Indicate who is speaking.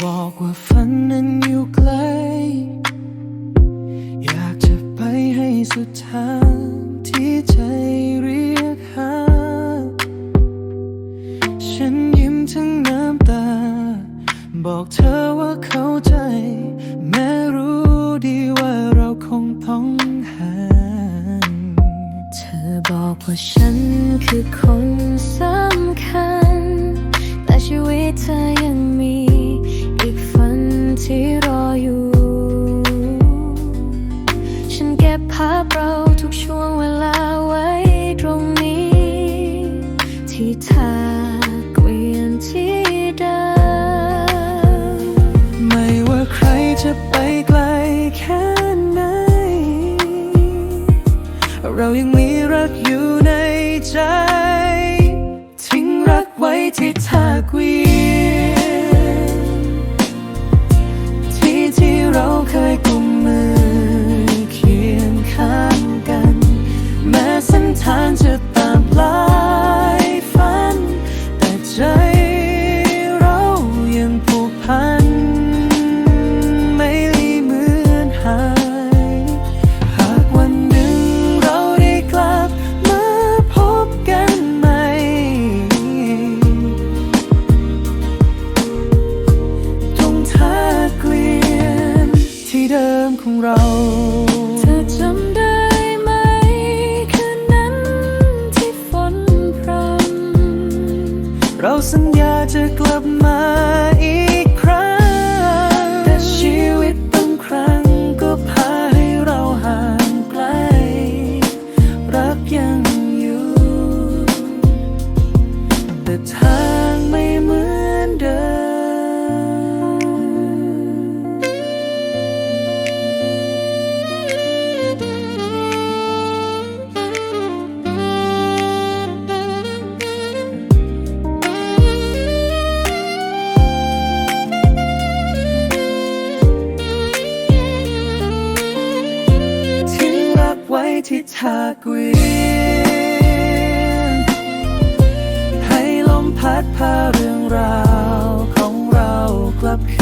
Speaker 1: บอกว่าฝันนั้นอยู่ไกล อยากจะไปให้สุดทางที่ใจเรียกหา ฉันยิ้มทั้งน้ำตา บอกเธอว่าเข้าใจ แม้รู้ วงเวลาไว้ตรงนี้ ที่เธอเกวียนที่เดิม
Speaker 2: ไม่ว่าใครจะไปไกลแค่ไหน เรายังมีรักอยู่ในใจ เส้นทางจะตามปลายฝัน แต่ใจเรายังผูกพัน ไม่ลีเหมือนหาย หากวันหนึ่งเราได้กลับมาพบกันใหม่ ตรงท่าเกวียนที่เดิมของเรา
Speaker 1: จะ
Speaker 2: กลับมาอีกครั้ง แต่ชีวิตบางครั้งก็พาให้เราห่างไกล รักยังอยู่ แต่เธอ ที่ท่าเกวียนให้ลมพัดพาเรื่องราวของเรากลับคืนมา